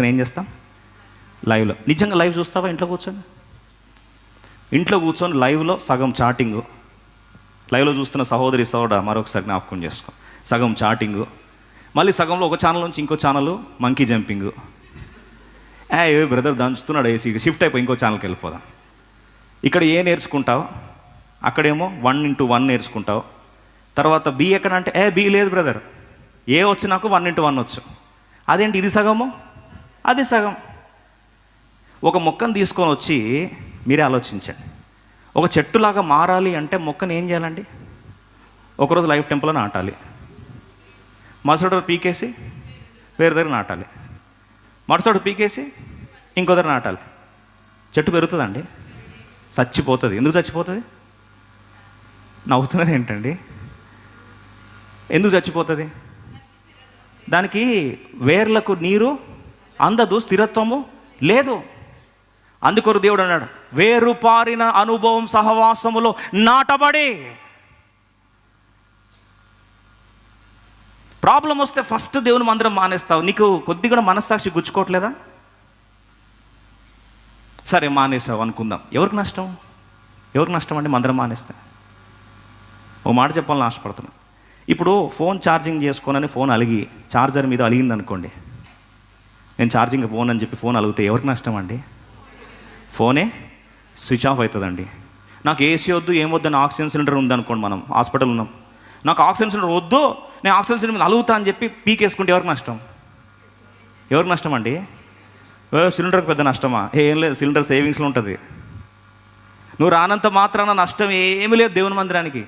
ఏం చేస్తాం? లైవ్లో. నిజంగా లైవ్ చూస్తావా? ఇంట్లో కూర్చొని? ఇంట్లో కూర్చొని లైవ్లో సగం చాటింగు. లైవ్లో చూస్తున్న సహోదరి సోడ మరొకసారి జ్ఞాపకం చేసుకో. సగం చాటింగు. మళ్ళీ సగంలో ఒక ఛానల్ నుంచి ఇంకో ఛానల్ మంకీ జంపింగు ఏ ఏ బ్రదర్ దంచుతున్నాడు ఏసీ షిఫ్ట్ అయిపోయి ఇంకో ఛానల్కి వెళ్ళిపోదాం. ఇక్కడ ఏ నేర్చుకుంటావు? అక్కడేమో వన్ ఇంటూ వన్ నేర్చుకుంటావు. తర్వాత బి ఎక్కడ అంటే ఏ బి లేదు బ్రదర్ ఏ వచ్చి నాకు వన్ ఇంటూ వన్ వచ్చు. అదేంటి ఇది సగము? అది సగం. ఒక మొక్కను తీసుకొని వచ్చి మీరే ఆలోచించండి. ఒక చెట్టులాగా మారాలి అంటే మొక్కను ఏం చేయాలండి? ఒకరోజు లైఫ్ టెంపుల్లో నాటాలి. మరుసటి పీకేసి వేరే దగ్గర నాటాలి. మరుసటి పీకేసి ఇంకో దగ్గర నాటాలి. చెట్టు పెరుగుతుందండి. చచ్చిపోతుంది. ఎందుకు చచ్చిపోతుంది? నవ్వుతున్నారు ఏంటండి? ఎందుకు చచ్చిపోతుంది? దానికి వేర్లకు నీరు అందదు స్థిరత్వము లేదు. అందుకొరు దేవుడు అన్నాడు వేరు పారిన అనుభవం సహవాసములో నాటబడి. ప్రాబ్లం వస్తే ఫస్ట్ దేవుని మందిరం మానేస్తావు. నీకు కొద్ది కూడా మనస్సాక్షి గుచ్చుకోవట్లేదా? సరే మానేసావు అనుకుందాం. ఎవరికి నష్టం? ఎవరికి నష్టం అండి మందిరం మానేస్తే. ఓ మాట చెప్పాలని ఆశపడుతున్నా. ఇప్పుడు ఫోన్ ఛార్జింగ్ చేసుకోనని ఫోన్ అలిగి ఛార్జర్ మీద అలిగింది అనుకోండి నేను ఛార్జింగ్ ఫోన్ అని చెప్పి ఫోన్ అలిగితే ఎవరికి నష్టం అండి? ఫోనే? స్విచ్ ఆఫ్ అవుతుందండి. నాకు ఏసీ వద్దు ఏం వద్దు అని ఆక్సిజన్ సిలిండర్ ఉందనుకోండి మనం హాస్పిటల్ ఉన్నాం. నాకు ఆక్సిజన్ సిలిండర్ వద్దు నేను ఆక్సిజన్ సిలిండర్ అలుగుతా అని చెప్పి పీకేసుకుంటే ఎవరికి నష్టం? ఎవరికి నష్టం అండి? సిలిండర్కి పెద్ద నష్టమా? ఏం లేదు సిలిండర్ సేవింగ్స్లో ఉంటుంది. నువ్వు రానంత మాత్రాన నష్టం ఏమీ లేదు దేవుని మందిరానికి.